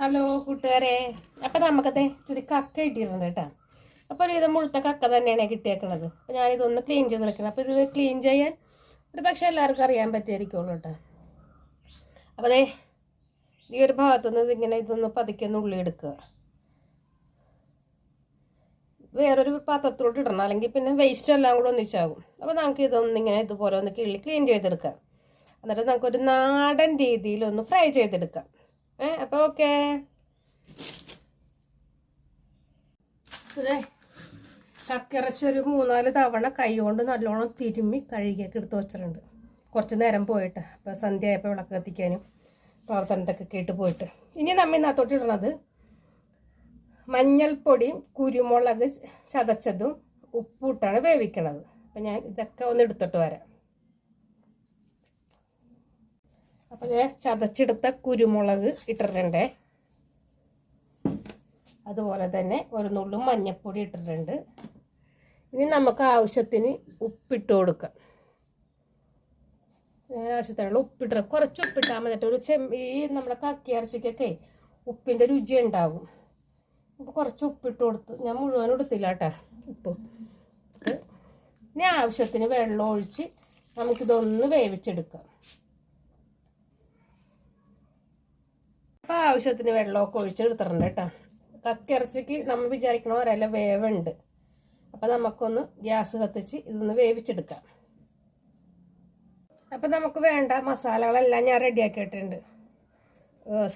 Hello കൂട്ടുകാരെ. അപ്പം നമുക്കത് ഇച്ചിരി കക്ക കിട്ടിയിട്ടുണ്ട് കേട്ടോ. അപ്പോൾ ഒരു വിധം മുഴുത്ത കക്ക തന്നെയാണ് കിട്ടിയേക്കുന്നത് അപ്പോൾ ഞാനിതൊന്ന് ക്ലീൻ ചെയ്ത് എടുക്കണം അപ്പോൾ ഇത് ക്ലീൻ ചെയ്യാൻ ഒരു പക്ഷേ എല്ലാവർക്കും അറിയാൻ പറ്റിയായിരിക്കുള്ളൂ കേട്ടോ. അപ്പോൾ അതെ ഈ ഒരു ഭാഗത്തുനിന്ന് ഇതിങ്ങനെ ഇതൊന്ന് പതുക്കെ ഉള്ളി എടുക്കുക. വേറൊരു പാത്രത്തിലോട്ട് ഇടണം. അല്ലെങ്കിൽ പിന്നെ വേസ്റ്റ് എല്ലാം കൂടെ ഒന്നിച്ചാകും. അപ്പോൾ നമുക്ക് ഇതൊന്നിങ്ങനെ ഇതുപോലെ ഒന്ന് കിള്ളി ക്ലീൻ ചെയ്തെടുക്കാം. എന്നിട്ട് നമുക്കൊരു നാടൻ രീതിയിൽ ഒന്ന് ഫ്രൈ ചെയ്തെടുക്കാം. ഏ അപ്പോൾ ഓക്കെ കക്കിറച്ചി ഒരു മൂന്നാൽ തവണ കൈ കൊണ്ട് നല്ലോണം തിരുമ്മി കഴുകിയൊക്കെ എടുത്ത് വെച്ചിട്ടുണ്ട്. കുറച്ച് നേരം പോയിട്ട്. അപ്പോൾ സന്ധ്യ ആയപ്പോൾ വിളക്ക് കത്തിക്കാനും പ്രാർത്ഥനത്തൊക്കെ കേട്ട് പോയിട്ട്. ഇനി നമ്മ ഇന്നത്തോട്ട് മഞ്ഞൾപ്പൊടിയും കുരുമുളക് ചതച്ചതും ഉപ്പിട്ടാണ് വേവിക്കണത്. അപ്പം ഞാൻ ഇതൊക്കെ ഒന്ന് എടുത്തിട്ട് വരാം. അപ്പോൾ ചതച്ചെടുത്ത കുരുമുളക് ഇട്ടിട്ടുണ്ട്. അതുപോലെ തന്നെ ഒരു നുള്ളും മഞ്ഞൾപ്പൊടി ഇട്ടിട്ടുണ്ട്. ഇനി നമുക്ക് ആവശ്യത്തിന് ഉപ്പിട്ട് കൊടുക്കാം. ആവശ്യത്തിനുള്ള ഉപ്പിട്ട് കുറച്ച് ഉപ്പിട്ടാൽ മതി ഒരു ചെം ഈ നമ്മുടെ കക്കി ഇറച്ചിക്കൊക്കെ ഉപ്പിന്റെ രുചി ഉണ്ടാകും. അപ്പോൾ കുറച്ച് ഉപ്പിട്ട് കൊടുത്ത് ഞാൻ മുഴുവൻ എടുത്തില്ല കേട്ടോ ഉപ്പ്. ഇനി ആവശ്യത്തിന് വെള്ളം ഒഴിച്ച് നമുക്കിതൊന്ന് വേവിച്ചെടുക്കാം. അപ്പോൾ ആവശ്യത്തിന് വെള്ളമൊക്കെ ഒഴിച്ച് എടുത്തിട്ടുണ്ട് കേട്ടോ. കക്കിറച്ചിക്ക് നമ്മൾ വിചാരിക്കണ പോലെയല്ല വേവുണ്ട്. അപ്പോൾ നമുക്കൊന്ന് ഗ്യാസ് കത്തിച്ച് ഇതൊന്ന് വേവിച്ചെടുക്കാം. അപ്പം നമുക്ക് വേണ്ട മസാലകളെല്ലാം ഞാൻ റെഡിയാക്കിയിട്ടുണ്ട്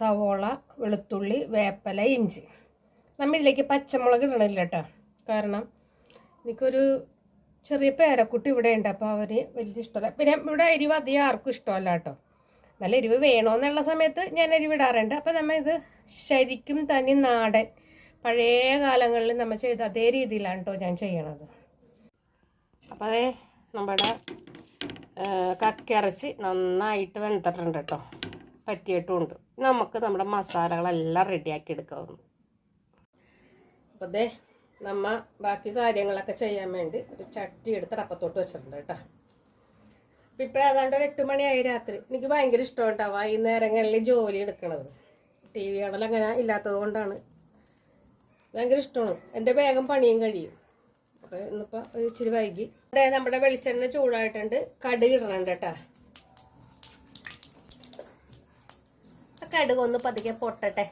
സവോള വെളുത്തുള്ളി വേപ്പല ഇഞ്ചി. നമ്മൾ ഇതിലേക്ക് പച്ചമുളക് ഇടണില്ല കേട്ടോ. കാരണം എനിക്കൊരു ചെറിയ പേരക്കുട്ടി ഇവിടെ ഉണ്ട് അപ്പോൾ അവന് വലിയ ഇഷ്ടമല്ല. പിന്നെ ഇവിടെ എരിവ് അധികം ആർക്കും ഇഷ്ടമല്ല കേട്ടോ. നല്ല എരിവ് വേണമെന്നുള്ള സമയത്ത് ഞാൻ എരിവ് ഇടാറുണ്ട് അപ്പം നമ്മൾ ഇത് ശരിക്കും തനി നാടൻ പഴയ കാലങ്ങളിൽ നമ്മൾ ചെയ്ത അതേ രീതിയിലാണ് കേട്ടോ ഞാൻ ചെയ്യണത്. അപ്പോൾ അതേ നമ്മുടെ കക്കിറച്ചി നന്നായിട്ട് വെന്തിട്ടുണ്ട് കേട്ടോ പറ്റിയിട്ടുമുണ്ട് നമുക്ക് നമ്മുടെ മസാലകളെല്ലാം റെഡിയാക്കി എടുക്കാവുന്നു. അപ്പോൾ ദേ നമ്മ ബാക്കി കാര്യങ്ങളൊക്കെ ചെയ്യാൻ വേണ്ടി ഒരു ചട്ടി എടുത്ത് അപ്പത്തോട്ട് വെച്ചിട്ടുണ്ട് കേട്ടോ അപ്പം ഇപ്പം ഏതാണ്ട് ഒരു എട്ട് മണിയായി രാത്രി. എനിക്ക് ഭയങ്കര ഇഷ്ടം കേട്ടോ വൈകുന്നേരങ്ങളിൽ ജോലി എടുക്കണത്. ടി വി കാണൽ അങ്ങനെ ഇല്ലാത്തത് കൊണ്ടാണ്. ഭയങ്കര ഇഷ്ടമാണ്. എന്റെ വേഗം പണിയും കഴിയും. അപ്പോൾ ഇന്നിപ്പോൾ ഒരു ഇച്ചിരി വൈകി. അതെ നമ്മുടെ വെളിച്ചെണ്ണ ചൂടായിട്ടുണ്ട്. കടുക് ഇടണുണ്ട് കേട്ടോ. കടുക് ഒന്ന് പതുക്കെ പൊട്ടട്ടെ.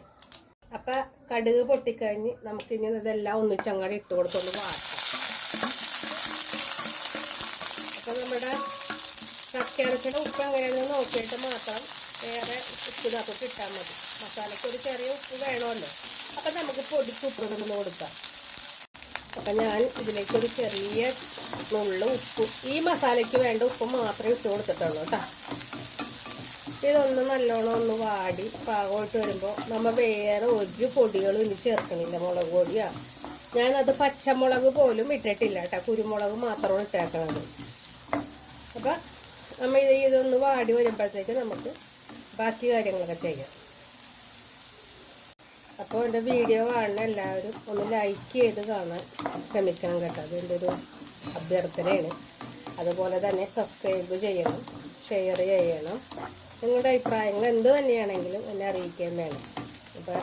അപ്പം കടുക് പൊട്ടിക്കഴിഞ്ഞ് നമുക്ക് ഇനി ഇതെല്ലാം ഒന്നിച്ചങ്ങാടി ഇട്ട് കൊടുത്തൊന്ന് വാട്ടാം അപ്പം നമ്മുടെ കക്കയിറച്ചിയുടെ ഉപ്പ് എങ്ങനെയാണെന്ന് നോക്കിയിട്ട് മാത്രം വേറെ ഉപ്പ് നമുക്ക് ഇട്ടാൽ മതി. മസാലയ്ക്ക് ഒരു ചെറിയ ഉപ്പ് വേണമല്ലോ. അപ്പം നമുക്ക് പൊടിച്ച് ഉപ്പ് നിന്ന് കൊടുക്കാം. അപ്പം ഞാൻ ഇതിലേക്ക് ഒരു ചെറിയ നുള്ള ഉപ്പ് ഈ മസാലയ്ക്ക് വേണ്ട ഉപ്പ് മാത്രമേ ഇട്ട് കൊടുത്തിട്ടുള്ളൂ കേട്ടോ ഇതൊന്ന് നല്ലോണം ഒന്ന് വാടി പാകമായിട്ട് വരുമ്പോൾ നമ്മൾ വേറെ ഒരു പൊടികളും ഇനി ചേർക്കണില്ല. മുളക് പൊടിയാ. ഞാനത് പച്ചമുളക് പോലും ഇട്ടിട്ടില്ല കേട്ടോ കുരുമുളക് മാത്രമാണ് ഇട്ടേക്കണത്. അപ്പം നമ്മൾ ഇത് ഇതൊന്ന് വാടി വരുമ്പോഴത്തേക്ക് നമുക്ക് ബാക്കി കാര്യങ്ങളൊക്കെ ചെയ്യാം. അപ്പോൾ എന്റെ വീഡിയോ കാണുന്ന എല്ലാവരും ഒന്ന് ലൈക്ക് ചെയ്ത് കാണാൻ ശ്രമിക്കണം കേട്ടോ. അതിന്റെ ഒരു അഭ്യർത്ഥനയാണ്. അതുപോലെ തന്നെ സബ്സ്ക്രൈബ് ചെയ്യണം ഷെയർ ചെയ്യണം. നിങ്ങളുടെ അഭിപ്രായങ്ങൾ എന്ത് തന്നെയാണെങ്കിലും എന്നെ അറിയിക്കാൻ വേണം. അപ്പോൾ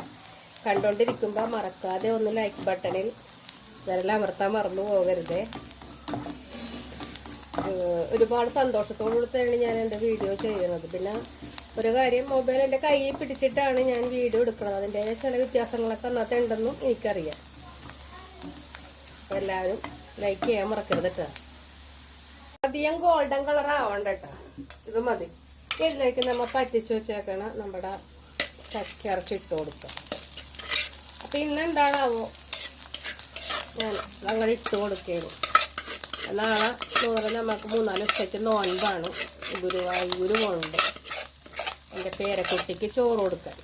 കണ്ടുകൊണ്ടിരിക്കുമ്പോൾ മറക്കാതെ ഒന്ന് ലൈക്ക് ബട്ടണിൽ വിരലമർത്താൻ മറന്നു പോകരുതേ. ഒരുപാട് സന്തോഷത്തോടുകൂടിയാണ് ഞാൻ എന്റെ വീഡിയോ ചെയ്യുന്നത്. പിന്നെ ഒരു കാര്യം മൊബൈൽ എന്റെ കയ്യിൽ പിടിച്ചിട്ടാണ് ഞാൻ വീഡിയോ എടുക്കുന്നത്. അതിന്റെ ചില വ്യത്യാസങ്ങളൊക്കെ അന്നത്തെ ഉണ്ടെന്നും എനിക്കറിയാം. എല്ലാവരും ലൈക്ക് ചെയ്യാൻ മറക്കരുത് കേട്ടോ അധികം ഗോൾഡൻ കളർ ആവണ്ട കേട്ടോ ഇത് മതി. ഇതിലേക്ക് നമ്മൾ പറ്റിച്ചു വെച്ചേക്കണ നമ്മുടെ ചക്കരച്ച് ഇട്ട് കൊടുക്കുക അപ്പം ഇന്ന് എന്താണാവോ ഞാൻ അങ്ങനെ ഇട്ട് കൊടുക്കുകയാണ് നാളെ ചോറ് നമുക്ക് മൂന്നാൽ ദിവസത്തേക്ക് നോൻപാണ് ഗുരുവായൂർ പോകുന്നുണ്ട് എന്റെ പേരക്കുട്ടിക്ക് ചോറ് കൊടുക്കാൻ.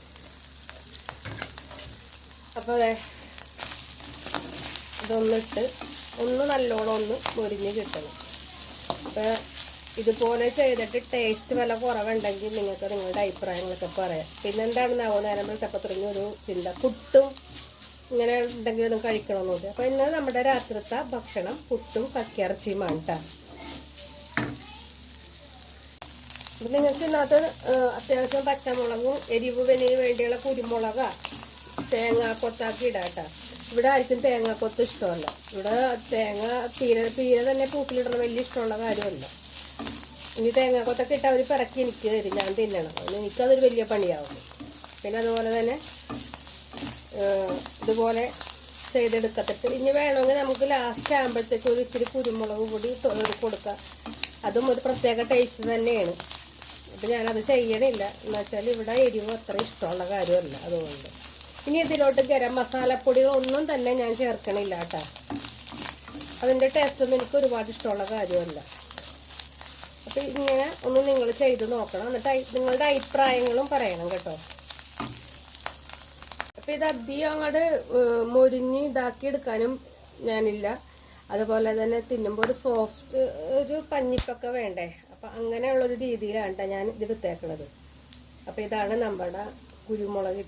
അപ്പോൾ അതെ ഇതൊന്നിട്ട് ഒന്ന് നല്ലോണം ഒന്ന് മുരിഞ്ഞ് കിട്ടണം. അപ്പോൾ ഇതുപോലെ ചെയ്തിട്ട് ടേസ്റ്റ് വില കുറവുണ്ടെങ്കിൽ നിങ്ങൾക്ക് നിങ്ങളുടെ അഭിപ്രായങ്ങളൊക്കെ പറയാം. പിന്നെ എന്താണെന്നാവോ നേരം വിളിച്ചപ്പോൾ തുടങ്ങിയ ഒരു ചിന്ത. പുട്ടും ഇങ്ങനെ എന്തെങ്കിലും കഴിക്കണമെന്നുണ്ട്. അപ്പോൾ ഇന്ന് നമ്മുടെ രാത്രിത്തെ ഭക്ഷണം പുട്ടും കക്കിയിറച്ചിയുമാണ് കേട്ടോ അപ്പം നിങ്ങൾക്ക് ഇന്നത്തെ അത്യാവശ്യം പച്ചമുളകും എരിവ് വിനയും വേണ്ടിയുള്ള കുരുമുളക തേങ്ങാക്കൊത്താക്കി ഇടാം കേട്ടോ ഇവിടെ ആർക്കും തേങ്ങാക്കൊത്ത് ഇഷ്ടമല്ല. ഇവിടെ തേങ്ങ പീര പീര തന്നെ പൂക്കിലിടണ വലിയ ഇഷ്ടമുള്ള കാര്യമല്ല. ഇനി തേങ്ങാക്കൊത്തൊക്കെ ഇട്ട് അവർ പിറക്കി എനിക്ക് തരും. ഞാൻ തിന്നണം. എനിക്കതൊരു വലിയ പണിയാവുന്നു. പിന്നെ അതുപോലെ തന്നെ ഇതുപോലെ ചെയ്തെടുക്കത്തിട്ട്. ഇനി വേണമെങ്കിൽ നമുക്ക് ലാസ്റ്റ് ആകുമ്പോഴത്തേക്ക് ഒരു ഇച്ചിരി കുരുമുളക് കൂടി കൊടുക്കാം. അതും ഒരു പ്രത്യേക ടേസ്റ്റ് തന്നെയാണ്. അപ്പം ഞാനത് ചെയ്യണില്ല. എന്ന് വെച്ചാൽ ഇവിടെ എരിവ് അത്ര ഇഷ്ടമുള്ള കാര്യമല്ല അതുകൊണ്ട്. ഇനി ഇതിലോട്ട് ഗരം മസാലപ്പൊടികളൊന്നും തന്നെ ഞാൻ ചേർക്കണില്ല കേട്ടോ. അതിന്റെ ടേസ്റ്റൊന്നും എനിക്ക് ഒരുപാട് ഇഷ്ടമുള്ള കാര്യമല്ല. അപ്പം ഇങ്ങനെ ഒന്ന് നിങ്ങൾ ചെയ്ത് നോക്കണം. എന്നിട്ട് നിങ്ങളുടെ അഭിപ്രായങ്ങളും പറയണം കേട്ടോ. അപ്പം ഇത് അധികം അങ്ങോട്ട് മുരിഞ്ഞ് ഇതാക്കി എടുക്കാനും ഞാനില്ല. അതുപോലെ തന്നെ തിന്നുമ്പോൾ ഒരു സോഫ്റ്റ് ഒരു പഞ്ഞിപ്പൊക്കെ വേണ്ടേ? അപ്പം അങ്ങനെയുള്ളൊരു രീതിയിലാണ് കേട്ടോ ഞാൻ ഇത് എടുത്തേക്കണത് അപ്പം ഇതാണ് നമ്മുടെ കുരുമുളക്